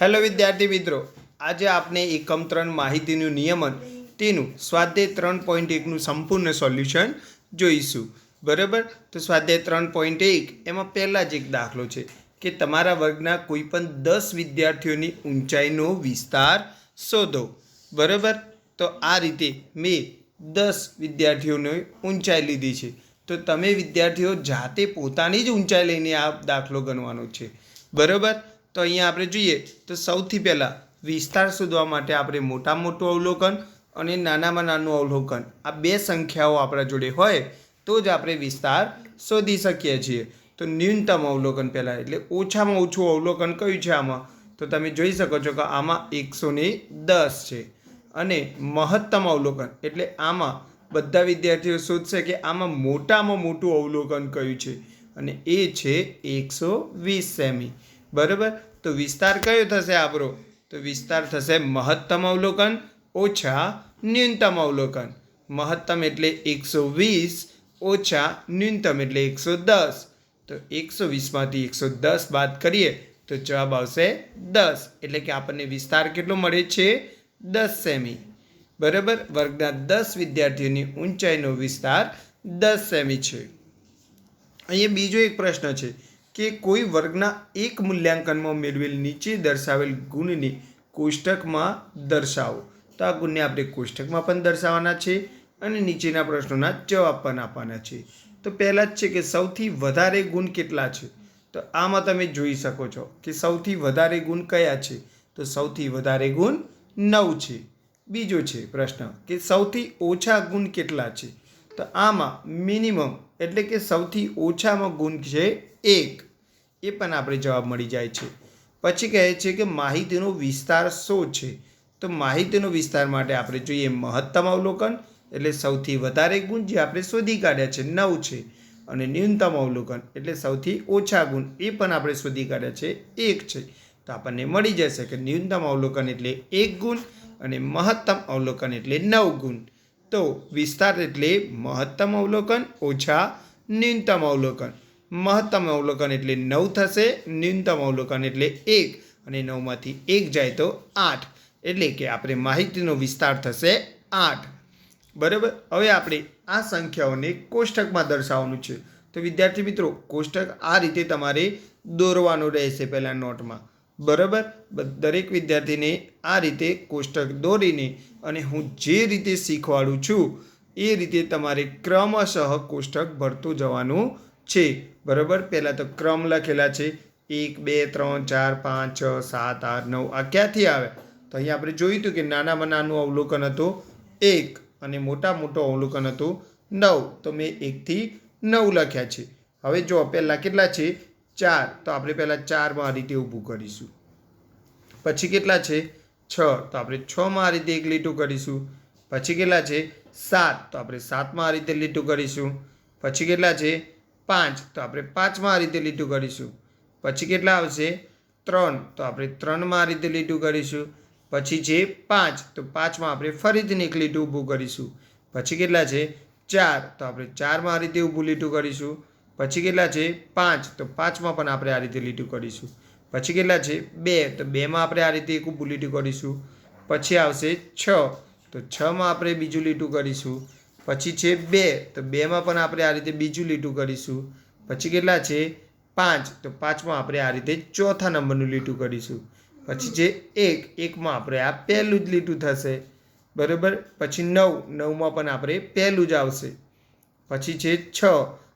Hello વિદ્યાર્થી મિત્રો, આજે આપણે એકમ ત્રણ માહિતીનું નિયમન, તેનું સ્વાધ્યાય ત્રણ પોઈન્ટ એકનું સંપૂર્ણ સોલ્યુશન જોઈશું. બરાબર? તો સ્વાધ્યાય ત્રણ પોઈન્ટ એક, એમાં પહેલાં જ એક દાખલો છે કે તમારા વર્ગના કોઈપણ દસ વિદ્યાર્થીઓની ઊંચાઈનો વિસ્તાર શોધો. બરાબર? તો આ રીતે મેં દસ વિદ્યાર્થીઓની ઊંચાઈ લીધી છે. તો તમે વિદ્યાર્થીઓ જાતે પોતાની જ ઊંચાઈ લઈને આ દાખલો ગણવાનો છે. બરાબર? તો અહીંયા આપણે જોઈએ તો સૌથી પહેલાં વિસ્તાર શોધવા માટે આપણે મોટામાં મોટું અવલોકન અને નાનામાં નાનું અવલોકન. આ બે સંખ્યાઓ આપણા જોડે હોય તો જ આપણે વિસ્તાર શોધી શકીએ છીએ. તો ન્યૂનતમ અવલોકન પહેલાં, એટલે ઓછામાં ઓછું અવલોકન કયું છે આમાં? તો તમે જોઈ શકો છો કે આમાં એકસો દસ છે. અને મહત્તમ અવલોકન, એટલે આમાં બધા વિદ્યાર્થીઓ શોધશે કે આમાં મોટામાં મોટું અવલોકન કયું છે. અને એ છે એકસો વીસ સેમી. બરાબર? તો વિસ્તાર કયો થશે આપણો? તો વિસ્તાર થશે મહત્તમ અવલોકન, ઓછા ન્યૂનતમ અવલોકન. મહત્તમ એટલે એકસો વીસ, ઓછા ન્યૂનતમ એટલે એકસો દસ. તો એકસો વીસમાંથી એકસો દસ બાદ કરીએ તો જવાબ આવશે દસ. એટલે કે આપણને વિસ્તાર કેટલો મળે છે? દસ સેમી. બરાબર? વર્ગના દસ વિદ્યાર્થીઓની ઊંચાઈનો વિસ્તાર દસ સેમી છે. અહીંયા બીજો એક પ્રશ્ન છે. કે કોઈ વર્ગના એક મૂલ્યાંકનમાં મેળવેલ નીચે દર્શાવેલ ગુણને કોષ્ટકમાં દર્શાવો. તો આ ગુણને આપણે કોષ્ટકમાં પણ દર્શાવવાના છે અને નીચેના પ્રશ્નોના જવાબ પણ આપવાના છે. તો પહેલાં જ છે કે સૌથી વધારે ગુણ કેટલા છે? તો આમાં તમે જોઈ શકો છો કે સૌથી વધારે ગુણ કયા છે? તો સૌથી વધારે ગુણ નવ છે. બીજો છે પ્રશ્ન કે સૌથી ઓછા ગુણ કેટલા છે? તો આમાં મિનિમમ એટલે કે સૌથી ઓછામાં ગુણ છે એક. એ પણ આપણે જવાબ મળી જાય છે. પછી કહે છે કે માહિતીનો વિસ્તાર શું છે? તો માહિતીનો વિસ્તાર માટે આપણે જોઈએ મહત્તમ અવલોકન એટલે સૌથી વધારે ગુણ જે આપણે શોધી કાઢ્યા છે, નવ છે. અને ન્યૂનતમ અવલોકન એટલે સૌથી ઓછા ગુણ એ પણ આપણે શોધી કાઢ્યા છે, એક છે. તો આપણને મળી જશે કે ન્યૂનતમ અવલોકન એટલે એક ગુણ અને મહત્તમ અવલોકન એટલે નવ ગુણ. તો વિસ્તાર એટલે મહત્તમ અવલોકન ઓછા ન્યૂનતમ અવલોકન. મહત્તમ અવલોકન એટલે નવ થશે, ન્યૂનતમ અવલોકન એટલે એક. અને નવમાંથી એક જાય તો આઠ. એટલે કે આપણે માહિતીનો વિસ્તાર થશે આઠ. બરાબર? હવે આપણે આ સંખ્યાઓને કોષ્ટકમાં દર્શાવવાનું છે. તો વિદ્યાર્થી મિત્રો, કોષ્ટક આ રીતે તમારે દોરવાનું રહેશે પહેલાં નોટમાં. બરાબર? દરેક વિદ્યાર્થીને આ રીતે કોષ્ટક દોરીને અને હું જે રીતે શીખવાડું છું, એ રીતે તમારે ક્રમશઃ કોષ્ટક ભરતું જવાનું છે. બરાબર? પહેલાં તો ક્રમ લખેલા છે. એક, બે, ત્રણ, ચાર, પાંચ, છ, સાત, આઠ, નવ. આ ક્યાંથી આવે? તો અહીંયા આપણે જોયું હતું કે નાનામાં નાનું અવલોકન હતું એક અને મોટા મોટો અવલોકન હતું નવ. તો મેં એકથી નવ લખ્યા છે. હવે જો પહેલાં કેટલા છે? ચાર. તો આપણે પહેલાં ચારમાં આ રીતે ઊભું કરીશું. પછી કેટલા છે? છ. તો આપણે છમાં આ રીતે એક લીટું કરીશું. પછી કેટલા છે? સાત. તો આપણે સાતમાં આ રીતે લીટું કરીશું. પછી કેટલા છે? પાંચ. તો આપણે પાંચમાં આ રીતે લીટું કરીશું. પછી કેટલા આવશે? ત્રણ. તો આપણે ત્રણમાં આ રીતે લીટું કરીશું. પછી છે પાંચ. તો પાંચમાં આપણે ફરીથી એક લીટું ઊભું કરીશું. પછી કેટલા છે? ચાર. તો આપણે ચારમાં આ રીતે ઊભું લીટું કરીશું. પછી કેટલા છે? પાંચ. તો પાંચમાં પણ આપણે આ રીતે લીટું કરીશું. પછી કેટલા છે? બે. તો બેમાં આપણે આ રીતે એક ઊભું લીટું કરીશું. પછી આવશે છ. તો છમાં આપણે બીજું લીટું કરીશું. પછી છે બે, તો બેમાં પણ આપણે આ રીતે બીજું લીટું કરીશું. પછી કેટલા છે? પાંચ, તો પાંચમાં આપણે આ રીતે ચોથા નંબરનું લીટું કરીશું. પછી છે એક, એકમાં આપણે આ પહેલું જ લીટું થશે. બરાબર? પછી નવ, નવમાં પણ આપણે પહેલું જ આવશે. પછી છે છ,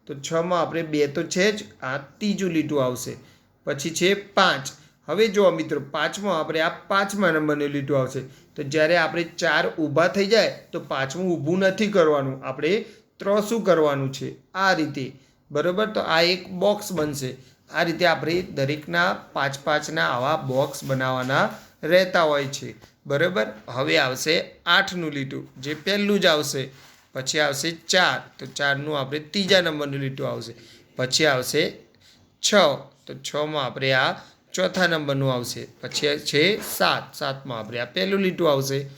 તો છમાં આપણે બે તો છે જ, આ ત્રીજું લીટું આવશે. પછી છે પાંચ હવે જો મિત્રો, પાંચમો આપણે આ પાંચમા નંબરનું લીટું આવશે. તો જ્યારે આપણે ચાર ઊભા થઈ જાય, તો પાંચમું ઊભું નથી કરવાનું. આપણે ત્રસું કરવાનું છે. આ રીતે. બરાબર? તો આ એક બોક્સ બનશે. આ રીતે આપણે દરેકના પાંચ પાંચના આવા બોક્સ બનાવવાના રહેતા હોય છે. બરાબર? હવે આવશે આઠનું લીટું. જે પહેલું જ આવશે. પછી આવશે ચાર. તો ચારનું આપણે ત્રીજા નંબરનું લીટું આવશે. પછી આવશે છ. તો છમાં આપણે આ ચોથા નંબરનું આવશે. પછી છે સાત. સાતમાં આપણે આ પહેલું લીટું આવશે.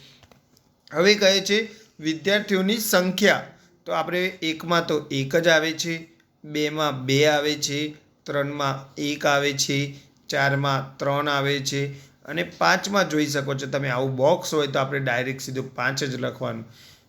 હવે કહે છે વિદ્યાર્થીઓની સંખ્યા. તો આપણે એકમાં તો એક જ આવે છે. બેમાં બે આવે છે. ત્રણમાં એક આવે છે. ચારમાં ત્રણ આવે છે. અને પાંચમાં જોઈ શકો છો તમે આવું બોક્સ હોય તો આપણે ડાયરેક્ટ સીધું પાંચ જ લખવાનું.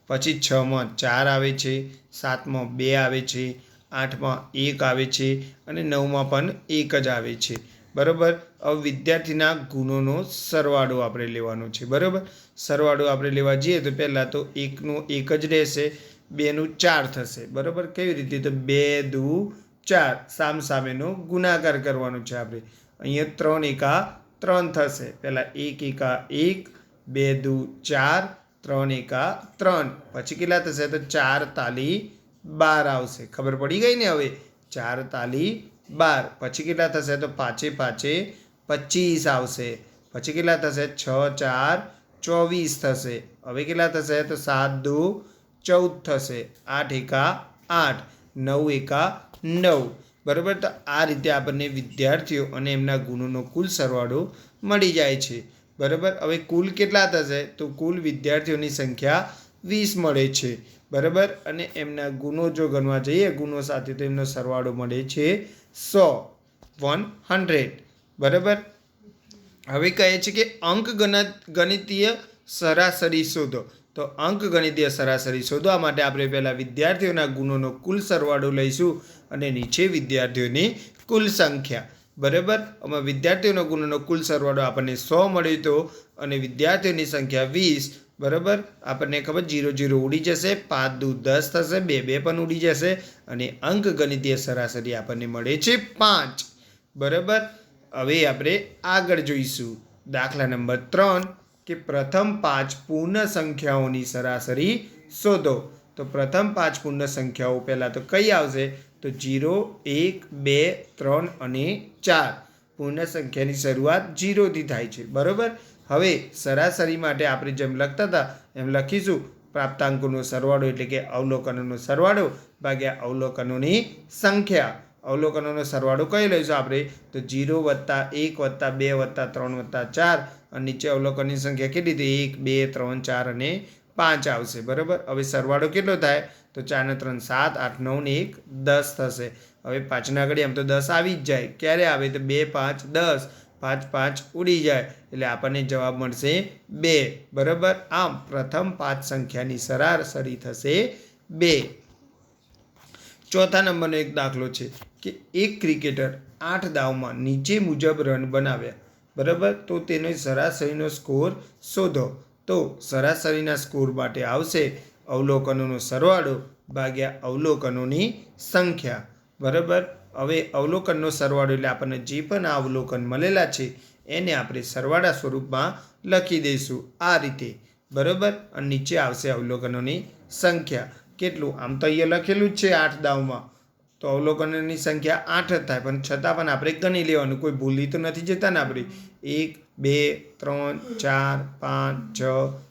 પછી છમાં ચાર આવે છે. સાતમાં બે આવે છે. આઠમાં એક આવે છે. અને નવમાં પણ એક જ આવે છે. બરાબર? હવે વિદ્યાર્થીના ગુણોનો સરવાળો આપણે લેવાનો છે, બરાબર? સરવાળો આપણે લેવા જઈએ તો પહેલાં તો એકનું એક જ રહેશે, બેનું ચાર થશે, બરાબર? કેવી રીતે? તો બે દુ ચાર સામ સામેનો ગુણાકાર કરવાનો છે આપણે. અહીંયા ત્રણ એકા ત્રણ થશે. પહેલાં એક એકા એક, બે દુ ચાર, ત્રણ એકા ત્રણ. પછી કેટલા થશે? તો ચાર તાલી બાર આવશે. ખબર પડી ગઈ ને હવે? ચાર તાલી બાર, પછી કેટલા થશે? તો પાંચે પાંચે પચીસ આવશે. પછી કેટલા થશે? છ, ચાર, ચોવીસ થશે. હવે કેટલા થશે? તો સાત, દુ, ચૌદ થશે. આઠ એકા આઠ. નવ એકા નવ. બરાબર? તો આ રીતે આપણને વિદ્યાર્થીઓ અને એમના ગુણોનો કુલ સરવાળો મળી જાય છે. બરાબર? હવે કુલ કેટલા થશે? તો કુલ વિદ્યાર્થીઓની સંખ્યા વીસ મળે છે. બરાબર? અને એમના ગુણો જો ગણવા જઈએ, ગુણો સાથે તો એમનો સરવાળો મળે છે સો, વન હંડ્રેડ. બરાબર? હવે કહે છે કે અંક ગણત, ગણિતીય સરાસરી શોધો. તો અંક ગણિતીય સરાસરી શોધવા માટે આપણે પહેલાં વિદ્યાર્થીઓના ગુણોનો કુલ સરવાળો લઈશું અને નીચે વિદ્યાર્થીઓની કુલ સંખ્યા. બરાબર? આમાં વિદ્યાર્થીઓનો ગુણોનો કુલ સરવાળો આપણને સો મળ્યો હતો અને વિદ્યાર્થીઓની સંખ્યા વીસ બરાબર? આપણને ખબર જીરો જીરો ઉડી જશે, પાંચ દુ દસ થશે, બે બે પણ ઉડી જશે, અને અંક ગણિતીય સરાસરી આપણને મળે છે પાંચ. બરાબર? હવે આપણે આગળ જોઈશું. દાખલા નંબર ત્રણ, કે પ્રથમ પાંચ પૂર્ણ સંખ્યાઓની સરાસરી શોધો. તો પ્રથમ પાંચ પૂર્ણ સંખ્યાઓ પહેલાં તો કઈ આવશે? તો જીરો, એક, બે, ત્રણ અને ચાર. પૂર્ણ સંખ્યાની શરૂઆત જીરોથી થાય છે. બરાબર? હવે સરાસરી માટે આપણે જેમ લખતા હતા, એમ લખીશું. પ્રાપ્તાંકોનો સરવાળો એટલે કે અવલોકનોનો સરવાળો ભાગ્યા અવલોકનોની સંખ્યા. અવલોકનોનો સરવાળો કઈ લઈશું આપણે? તો જીરો વત્તા એક વત્તા બે વત્તા ત્રણ વત્તા ચાર અને નીચે અવલોકનની સંખ્યા કેટલી હતી એક, બે, ત્રણ, ચાર અને પાંચ આવશે. બરાબર? હવે સરવાળો કેટલો થાય? તો ચારને ત્રણ, સાત, આઠ, નવ ને એક, દસ થશે. હવે પાંચના ઘડી આમ તો દસ આવી જ જાય. ક્યારે આવે? તો બે, પાંચ, દસ. પાંચ પાંચ ઉડી જાય. એટલે આપણને જવાબ મળશે બે. બરાબર? આમ પ્રથમ પાંચ સંખ્યાની સરાસરી થશે બે. ચોથા નંબરનો એક દાખલો છે કે એક ક્રિકેટર આઠ દાવમાં નીચે મુજબ રન બનાવ્યા. બરાબર? તો તેનો સરાસરીનો સ્કોર શોધો. તો સરાસરીના સ્કોર માટે આવશે અવલોકનોનો સરવાળો ભાગ્યા અવલોકનોની સંખ્યા. બરાબર? હવે અવલોકનનો સરવાળો એટલે આપણને જે પણ આ અવલોકન મળેલા છે, એને આપણે સરવાળા સ્વરૂપમાં લખી દઈશું. આ રીતે. બરાબર? અને નીચે આવશે અવલોકનોની સંખ્યા. કેટલું? આમ તો અહીંયા લખેલું જ છે આઠ દાવમાં તો અવલોકનોની સંખ્યા આઠ જ થાય. પણ છતાં પણ આપણે ગણી લેવાનું. કોઈ ભૂલી તો નથી જતા ને આપણે. એક, બે, ત્રણ, ચાર, પાંચ, છ,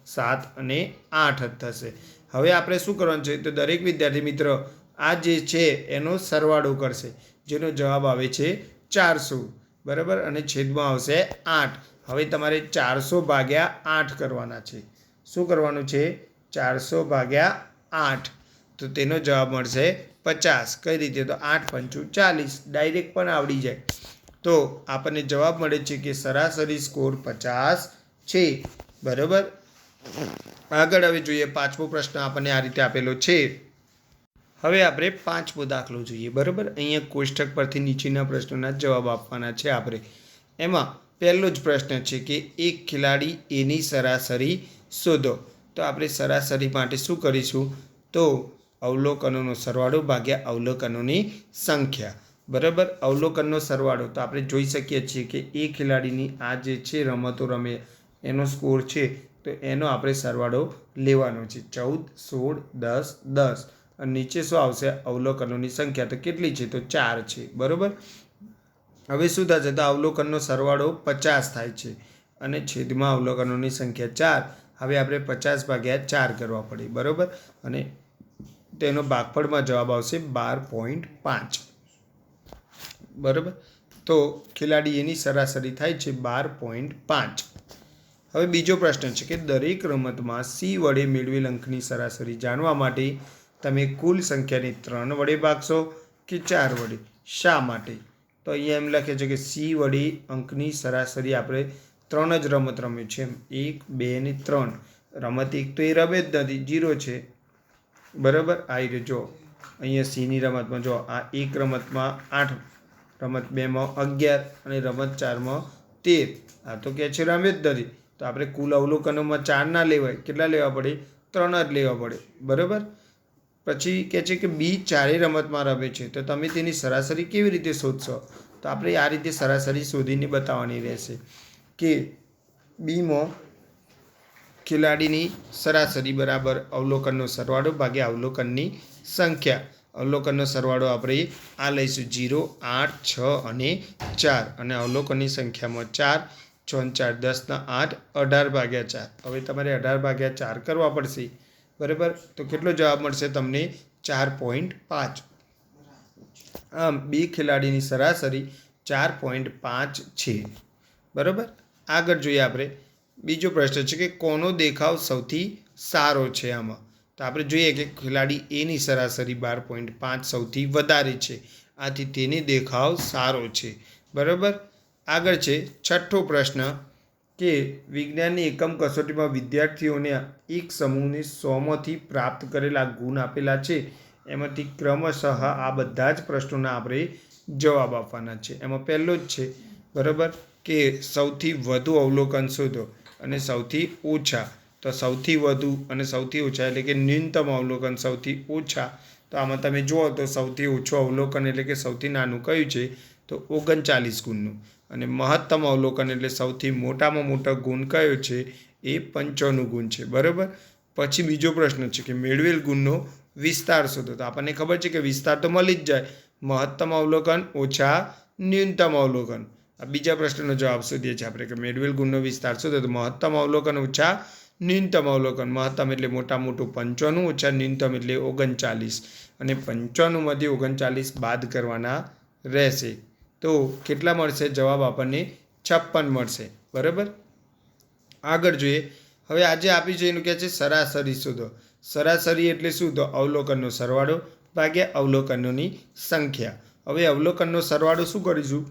સાત અને આઠ જ થશે. હવે આપણે શું કરવાનું છે? તો દરેક વિદ્યાર્થી મિત્ર, આ જે છે, એનો સરવાળો કરશે. જેનો જવાબ આવે છે ચારસો. બરાબર? અને છેદમાં આવશે આઠ. હવે તમારે ચારસો ભાગ્યા આઠ કરવાના છે. શું કરવાનું છે? ચારસો ભાગ્યા આઠ. તો તેનો જવાબ મળશે પચાસ. કઈ રીતે? તો આઠ પંચું ચાલીસ. ડાયરેક્ટ પણ આવડી જાય. તો આપણને જવાબ મળે છે કે સરાસરી સ્કોર પચાસ છે. બરાબર? આગળ હવે જોઈએ. પાંચમો પ્રશ્ન આપણને આ રીતે આપેલો છે. હવે આપણે પાંચમો દાખલો જોઈએ, બરાબર? અહીંયા કોષ્ટક પરથી નીચેના પ્રશ્નોના જવાબ આપવાના છે આપણે. એમાં પહેલો જ પ્રશ્ન છે કે એક ખેલાડી એની સરાસરી શોધો. તો આપણે સરાસરી માટે શું કરીશું? તો અવલોકનોનો સરવાળો ભાગ્યા અવલોકનોની સંખ્યા. બરાબર? અવલોકનનો સરવાળો. તો આપણે જોઈ શકીએ છીએ કે એ ખેલાડીની આ જે છે રમતો રમે, એનો સ્કોર છે, તો એનો આપણે સરવાળો લેવાનો છે. ચૌદ, સોળ, દસ દસ. નીચે શું આવશે? અવલોકનોની સંખ્યા તો કેટલી છે? તો ચાર છે. બરાબર? હવે શું થશે? તો અવલોકનનો સરવાળો પચાસ થાય છે અને છેદમાં અવલોકનોની સંખ્યા ચાર. હવે આપણે પચાસ ભાગ્યા ચાર કરવા પડે. બરાબર? અને તેનો ભાગફળમાં જવાબ આવશે બાર પોઈન્ટ પાંચ. બરાબર? તો ખેલાડી એની સરાસરી થાય છે બાર પોઈન્ટ પાંચ. હવે બીજો પ્રશ્ન છે કે દરેક રમતમાં સી વડે મેળવેલ અંકની સરાસરી જાણવા માટે તમે કુલ સંખ્યાની ત્રણ વડે ભાગશો કે ચાર વડે? શા માટે? તો અહીંયા એમ લખે છે કે સી વડે અંકની સરાસરી આપણે ત્રણ જ રમત રમ્યું છે. એમ એક, બે ને ત્રણ. રમત એક તો એ રમે જ નથી. જીરો છે. બરાબર? આવી રીતે જો, અહીંયા સીની રમતમાં જો, આ એક રમતમાં આઠ. રમત બેમાં અગિયાર અને રમત ચારમાં તેર. આ તો કહે છે રમે જ નથી. તો આપણે કુલ અવલોકનોમાં ચાર ના લેવાય. કેટલા લેવા પડે? ત્રણ જ લેવા પડે. બરાબર? પછી કહે છે કે બી ચારેય રમતમાં રમે છે, તો તમે તેની સરાસરી કેવી રીતે શોધશો? તો આપણે આ રીતે સરાસરી શોધીને બતાવવાની રહેશે કે બીમાં ખેલાડીની સરાસરી બરાબર અવલોકનનો સરવાળો ભાગ્યા અવલોકનની સંખ્યા. અવલોકનનો સરવાળો આપણે આ લઈશું, જીરો, આઠ, છ અને ચાર. અને અવલોકનની સંખ્યામાં ચાર, છ ચાર, દસના આઠ, અઢાર ભાગ્યા ચાર. હવે તમારે અઢાર ભાગ્યા ચાર કરવા પડશે. બરાબર? તો કેટલો જવાબ મળશે તમને? ચાર પોઈન્ટ પાંચ. આમ બે ખેલાડીની સરાસરી ચાર પોઈન્ટ પાંચ છે. બરાબર? આગળ જોઈએ આપણે. બીજો પ્રશ્ન છે કે કોનો દેખાવ સૌથી સારો છે આમાં? તો આપણે જોઈએ કે ખેલાડી એની સરાસરી બાર પોઈન્ટ પાંચ સૌથી વધારે છે. આથી તેની દેખાવ સારો છે. બરાબર? આગળ છે છઠ્ઠો પ્રશ્ન. કે વિજ્ઞાનની એકમ કસોટીમાં વિદ્યાર્થીઓને એક સમૂહને સોમાંથી પ્રાપ્ત કરેલા ગુણ આપેલા છે. એમાંથી ક્રમશઃ આ બધા જ પ્રશ્નોના આપણે જવાબ આપવાના છે. એમાં પહેલો જ છે, બરાબર? કે સૌથી વધુ અવલોકન શોધો અને સૌથી ઓછા. તો સૌથી વધુ અને સૌથી ઓછા એટલે કે ન્યૂનતમ અવલોકન સૌથી ઓછા. તો આમાં તમે જુઓ તો સૌથી ઓછું અવલોકન એટલે કે સૌથી નાનું કયું છે? તો ઓગણચાલીસ ગુણનું. અને મહત્તમ અવલોકન એટલે સૌથી મોટામાં મોટો ગુણ કયો છે? એ પંચોનું ગુણ છે. બરાબર? પછી બીજો પ્રશ્ન છે કે મેળવેલ ગુણનો વિસ્તાર શોધો. તો આપણને ખબર છે કે વિસ્તાર તો મળી જ જાય. મહત્તમ અવલોકન ઓછા ન્યૂનતમ અવલોકન. આ બીજા પ્રશ્નનો જવાબ શોધીએ છીએ આપણે કે મેળવેલ ગુણનો વિસ્તાર શોધો. તો મહત્તમ અવલોકન ઓછા ન્યૂનતમ અવલોકન. મહત્તમ એટલે મોટા મોટું પંચાણું, ઓછા ન્યૂનતમ એટલે ઓગણચાલીસ. અને પંચાણુંમાંથી ઓગણચાલીસ બાદ કરવાના રહેશે. તો કેટલા મળશે? જવાબ આપણને છપ્પન મળશે. બરાબર? આગળ જોઈએ. હવે આજે આપી છે એનું કહે છે સરાસરી શોધો. સરાસરી એટલે શું? તો અવલોકનનો સરવાળો ભાગ્યા અવલોકનોની સંખ્યા. હવે અવલોકનનો સરવાળો શું કરીશું?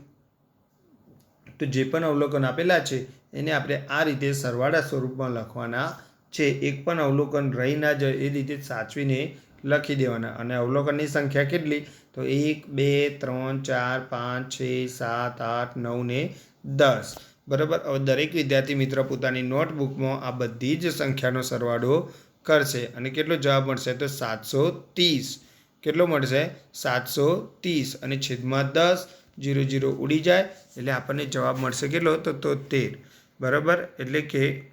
તો જે પણ અવલોકન આપેલા છે, એને આપણે આ રીતે સરવાળા સ્વરૂપમાં લખવાના છે. એક પણ અવલોકન રહી ના જાય એ રીતે સાચવીને લખી દેવાના. અને અવલોકનની સંખ્યા કેટલી? તો એક, બે, ત્રણ, ચાર, પાંચ, છ, સાત, આઠ, નવ ને દસ. બરાબર? હવે દરેક વિદ્યાર્થી મિત્ર પોતાની નોટબુકમાં આ બધી જ સંખ્યાનો સરવાળો કરશે. અને કેટલો જવાબ મળશે? તો સાતસો ત્રીસ. કેટલો મળશે? સાતસો ત્રીસ. અને છેદમાં દસ, જીરો જીરો ઉડી જાય. એટલે આપણને જવાબ મળશે કેટલો? તો તોતેર. બરાબર? એટલે કે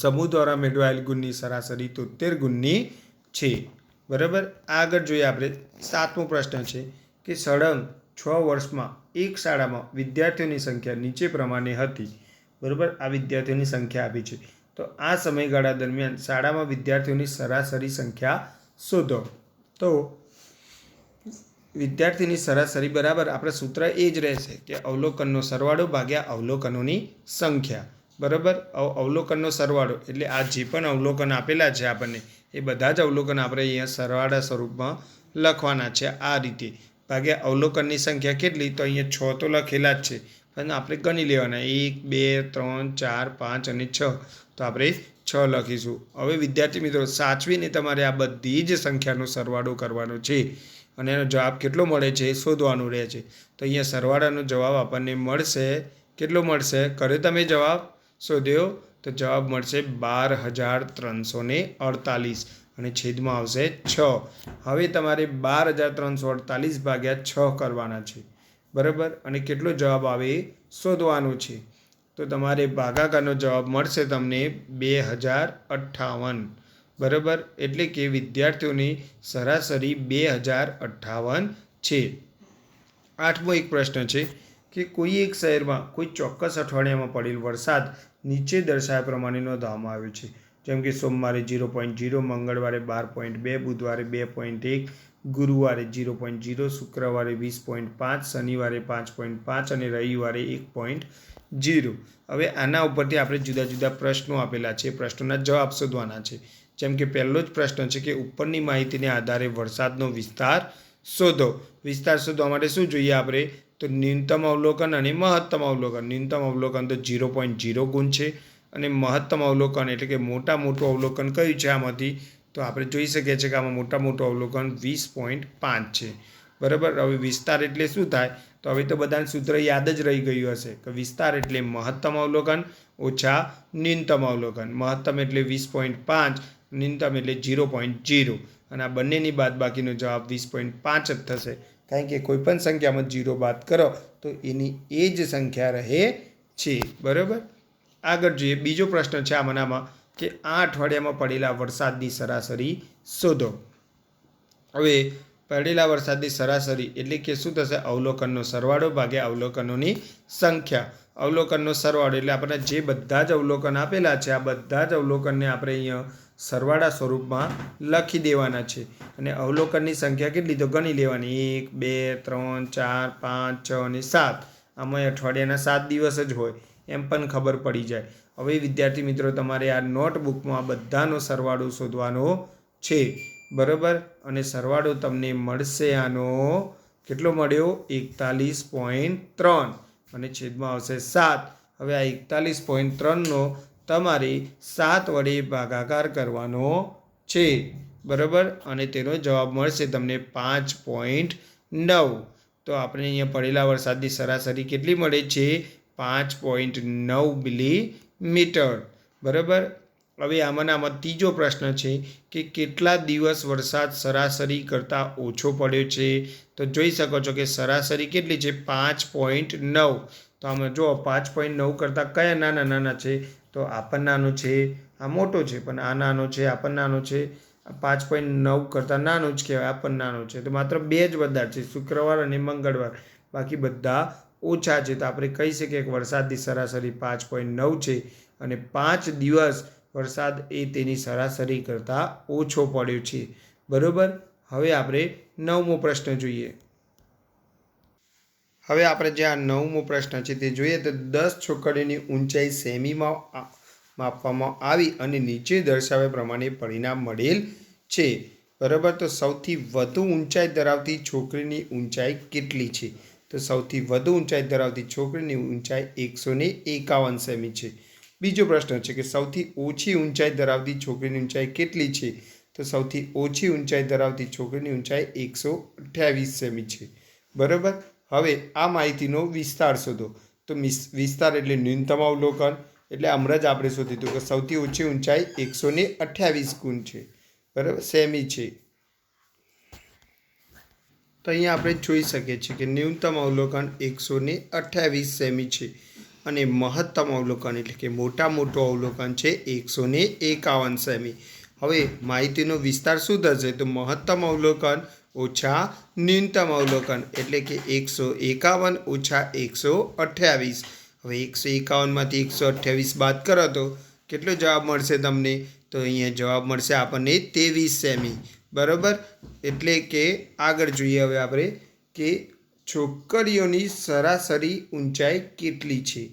સમૂહ દ્વારા મેળવાયેલ ગુણની સરાસરી તોતેર ગુણની છે. બરાબર? આગળ જોઈએ આપણે. સાતમો પ્રશ્ન છે કે સળંગ છ વર્ષમાં એક શાળામાં વિદ્યાર્થીઓની સંખ્યા નીચે પ્રમાણે હતી. બરાબર? આ વિદ્યાર્થીઓની સંખ્યા આપી છે. તો આ સમયગાળા દરમિયાન શાળામાં વિદ્યાર્થીઓની સરાસરી સંખ્યા શોધો. તો વિદ્યાર્થીની સરાસરી બરાબર આપણે સૂત્ર એ જ રહેશે કે અવલોકનનો સરવાળો ભાગ્યા અવલોકનોની સંખ્યા. બરાબર? અવ- અવલોકનનો સરવાળો એટલે આ જે પણ અવલોકન આપેલા છે આપણને એ બધા જ અવલોકન આપણે અહીંયા સરવાળા સ્વરૂપમાં લખવાના છે આ રીતે. ભાગ્યા અવલોકનની સંખ્યા કેટલી? તો અહીંયા છ તો લખેલા જ છે. પણ આપણે ગણી લેવાના. એક, બે, ત્રણ, ચાર, પાંચ અને છ. તો આપણે છ લખીશું. હવે વિદ્યાર્થી મિત્રો, સાચવીને તમારે આ બધી જ સંખ્યાનો સરવાળો કરવાનો છે. અને એનો જવાબ કેટલો મળે છે? એ શોધવાનું રહે છે. તો અહીંયા સરવાળાનો જવાબ આપણને મળશે. કેટલો મળશે? કર્યો તમે જવાબ? શોધ્યો? તો જવાબ મળશે બાર હજાર ત્રણસો ને અડતાલીસ અને છેદમાં આવશે છ. હવે તમારે બાર હજાર ત્રણસો અડતાલીસ ભાગ્યા છ કરવાના છે. બરાબર? અને કેટલો જવાબ આવે એ શોધવાનો છે. તો તમારે ભાગાકારનો જવાબ મળશે તમને બે હજાર અઠ્ઠાવન. બરાબર? એટલે કે વિદ્યાર્થીઓની સરાસરી બે હજાર અઠ્ઠાવન છે. આઠમો એક પ્રશ્ન છે. કે કોઈ એક શહેરમાં, કોઈ ચોક્કસ અઠવાડિયામાં પડેલ વરસાદ નીચે દર્શાવ્યા પ્રમાણે નોંધવામાં આવ્યો છે. જેમ કે સોમવારે જીરો પોઈન્ટ જીરો મંગળવારે બાર પોઈન્ટ બે, બુધવારે બે પોઈન્ટ એક, ગુરુવારે જીરો પોઈન્ટ જીરો શુક્રવારે વીસ પોઈન્ટ પાંચ, શનિવારે પાંચ પોઈન્ટ પાંચ અને રવિવારે એક પોઈન્ટ જીરો હવે આના ઉપરથી આપણે જુદા જુદા પ્રશ્નો આપેલા છે. પ્રશ્નોના જવાબ શોધવાના છે. જેમ કે પહેલો જ પ્રશ્ન છે કે ઉપરની માહિતીને આધારે વરસાદનો વિસ્તાર શોધો. વિસ્તાર શોધવા માટે શું જોઈએ આપણે? તો ન્યૂનતમ અવલોકન અને મહત્તમ અવલોકન. ન્યૂનતમ અવલોકન તો ઝીરો પોઈન્ટ ઝીરો ગુણ છે અને મહત્તમ અવલોકન એટલે કે મોટા મોટું અવલોકન કયું છે આમાંથી? તો આપણે જોઈ શકીએ છીએ કે આમાં મોટા મોટું અવલોકન વીસ પોઈન્ટ પાંચ છે. બરાબર? હવે વિસ્તાર એટલે શું થાય? તો હવે તો બધાને સૂત્ર યાદ જ રહી ગયું હશે કે વિસ્તાર એટલે મહત્તમ અવલોકન ઓછા ન્યૂનતમ અવલોકન. મહત્તમ એટલે વીસ પોઈન્ટ પાંચ, ન્યૂનતમ એટલે ઝીરો પોઈન્ટ ઝીરો અને આ બંનેની બાદ બાકીનો જવાબ વીસ પોઈન્ટ પાંચ જ થશે. કારણ કે કોઈપણ સંખ્યામાં જીરો બાદ કરો તો એની એ જ સંખ્યા રહે છે. બરાબર? આગળ જોઈએ. બીજો પ્રશ્ન છે આમાંનામાં કે આ અઠવાડિયામાં પડેલા વરસાદની સરાસરી શોધો. હવે પડેલા વરસાદની સરાસરી એટલે કે શું થશે? અવલોકનનો સરવાળો ભાગે અવલોકનોની સંખ્યા. અવલોકનનો સરવાળો એટલે આપણને જે બધા જ અવલોકન આપેલા છે, આ બધા જ અવલોકનને આપણે અહીંયા સરવાળા સ્વરૂપમાં લખી દેવાના છે. અને અવલોકનની સંખ્યા કેટલી? તો ગણી લેવાની. એક, બે, ત્રણ, ચાર, પાંચ, છ અને સાત. આમાં અઠવાડિયાના સાત દિવસ જ હોય. એમ પણ ખબર પડી જાય. હવે વિદ્યાર્થી મિત્રો, તમારે આ નોટબુકમાં બધાનો સરવાળો શોધવાનો છે. બરાબર? અને સરવાળો તમને મળશે આનો કેટલો મળ્યો? એકતાલીસ પોઈન્ટ ત્રણ. અને છેદમાં આવશે સાત. હવે આ એકતાલીસ પોઈન્ટ ત્રણનો તમારે સાત વડે ભાગાકાર કરવાનો છે. બરાબર? અને તેનો જવાબ મળશે તમને પાંચ પોઈન્ટ નવ. તો આપણે અહીંયા પડેલા વરસાદની સરાસરી કેટલી મળે છે? પાંચ પોઈન્ટ નવ મિલીમીટર. બરાબર? હવે આમાંના આમાં ત્રીજો પ્રશ્ન છે કે કેટલા દિવસ વરસાદ સરાસરી કરતાં ઓછો પડ્યો છે? તો જોઈ શકો છો કે સરાસરી કેટલી છે? પાંચ પોઈન્ટ નવ. તો આમાં જો પાંચ પોઈન્ટ નવ કરતાં કયા નાના નાના છે? તો આ પણ નાનો છે, આ મોટો છે, પણ આ નાનો છે, આ નાનો છે. પાંચ પોઈન્ટ નવ કરતાં નાનું જ કહેવાય, આ પણ નાનો છે. તો માત્ર બે જ વધારે છે, શુક્રવાર અને મંગળવાર. બાકી બધા ઓછા છે. તો આપણે કહી શકીએ કે વરસાદની સરાસરી પાંચ પોઈન્ટ નવ છે અને પાંચ દિવસ વરસાદ એ તેની સરાસરી કરતાં ઓછો પડ્યો છે. બરાબર? હવે આપણે નવમો પ્રશ્ન જોઈએ. હવે આપણે જે આ નવમો પ્રશ્ન છે તે જોઈએ તો દસ છોકરીઓની ઊંચાઈ સેમીમાં માપવામાં આવી અને નીચે દર્શાવ્યા પ્રમાણે પરિણામ મળેલ છે. બરાબર? તો સૌથી વધુ ઊંચાઈ ધરાવતી છોકરીની ઊંચાઈ કેટલી છે? તો સૌથી વધુ ઊંચાઈ ધરાવતી છોકરીની ઊંચાઈ એકસો ને એકાવન સેમી છે. બીજો પ્રશ્ન છે કે સૌથી ઓછી ઊંચાઈ ધરાવતી છોકરીની ઊંચાઈ કેટલી છે? તો સૌથી ઓછી ઊંચાઈ ધરાવતી છોકરીની ઊંચાઈ એકસો અઠ્યાવીસ સેમી છે. બરાબર? હવે આ માહિતીનો વિસ્તાર શોધો. તો વિસ્તાર એટલે ન્યૂનતમ અવલોકન, એટલે હમણાં જ આપણે શોધી હતું કે સૌથી ઓછી ઊંચાઈ એકસો ને અઠ્યાવીસ ગુણ છે. બરાબર? સેમી છે. તો અહીંયા આપણે જોઈ શકીએ છીએ કે ન્યૂનતમ અવલોકન એકસો ને અઠ્યાવીસ સેમી છે અને મહત્તમ અવલોકન એટલે કે મોટા મોટું અવલોકન છે એકસો ને એકાવન સેમી. હવે માહિતીનો વિસ્તાર શું થશે? તો મહત્તમ અવલોકન ઓછા ન્યૂનતમ અવલોકન એટલે કે એકસો એકાવન ઓછા એકસો અઠ્યાવીસ. હવે એકસો એકાવનમાંથી એકસો અઠ્યાવીસ બાદ કરો તો કેટલો જવાબ મળશે તમને? તો અહીંયા જવાબ મળશે આપણને ત્રેવીસ સેમી. બરાબર? એટલે કે આગળ જોઈએ હવે આપણે કે છોકરીઓની સરાસરી ઊંચાઈ કેટલી છે?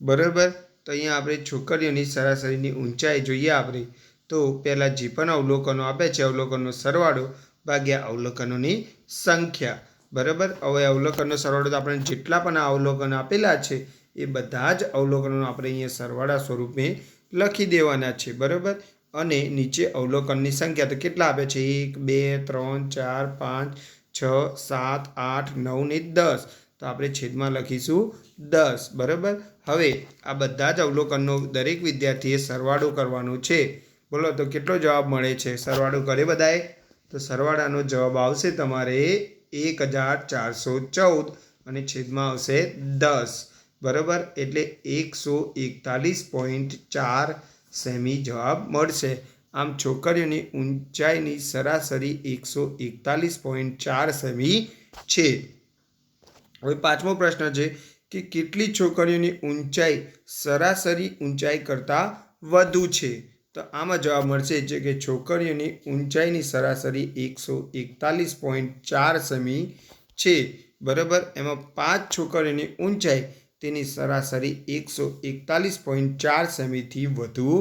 બરાબર? તો અહીંયા આપણે છોકરીઓની સરાસરીની ઊંચાઈ જોઈએ આપણે. તો પહેલાં જે પણ અવલોકનો આપે છે, અવલોકનનો સરવાળો ભાગ્યા અવલોકનોની સંખ્યા. બરાબર? હવે અવલોકનનો સરવાળો તો આપણે જેટલા પણ અવલોકન આપેલા છે, એ બધા જ અવલોકનો આપણે અહીંયા સરવાળા સ્વરૂપે લખી દેવાના છે. બરાબર? અને નીચે અવલોકનની સંખ્યા તો કેટલા આપે છે? એક, બે, ત્રણ, ચાર, પાંચ, છ, સાત, આઠ, નવ ને દસ. તો આપણે છેદમાં લખીશું દસ. બરાબર? હવે આ બધા જ અવલોકનનો દરેક વિદ્યાર્થીએ સરવાળો કરવાનો છે. બોલો તો કેટલો જવાબ મળે છે? સરવાળો કરે બધાએ? તો સરવાળાનો જવાબ આવશે તમારે એક હજાર ચારસો ચૌદ અને છેદમાં આવશે દસ. બરાબર? એટલે એકસો એકતાલીસ પોઈન્ટ ચાર સેમી જવાબ મળશે. આમ છોકરીઓની ઊંચાઈની સરાસરી એકસો એકતાલીસ પોઈન્ટ ચાર સેમી છે. હવે પાંચમો પ્રશ્ન છે કે કેટલી છોકરીઓની ઊંચાઈ સરાસરી ઊંચાઈ કરતાં વધુ છે? તો આમાં જવાબ મળશે જે કે છોકરીઓની ઊંચાઈની સરાસરી એકસો એકતાલીસ પોઈન્ટ ચાર સેમી છે. બરાબર? એમાં પાંચ છોકરીઓની ઊંચાઈ તેની સરાસરી એકસો એકતાલીસ પોઈન્ટ ચાર સેમીથી વધુ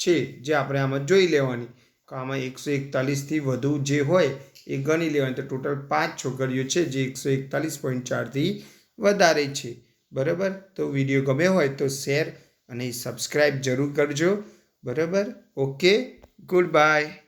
છે, જે આપણે આમાં જોઈ લેવાની. તો આમાં એકસો એકતાલીસથી વધુ જે હોય એ ગણી લેવાની. તો ટોટલ પાંચ છોકરીઓ છે જે એકસો એકતાલીસ પોઈન્ટ ચારથી વધારે છે. બરાબર? તો વીડિયો ગમ્યો હોય તો શેર અને સબસ્ક્રાઈબ જરૂર કરજો. બરાબર? Okay good bye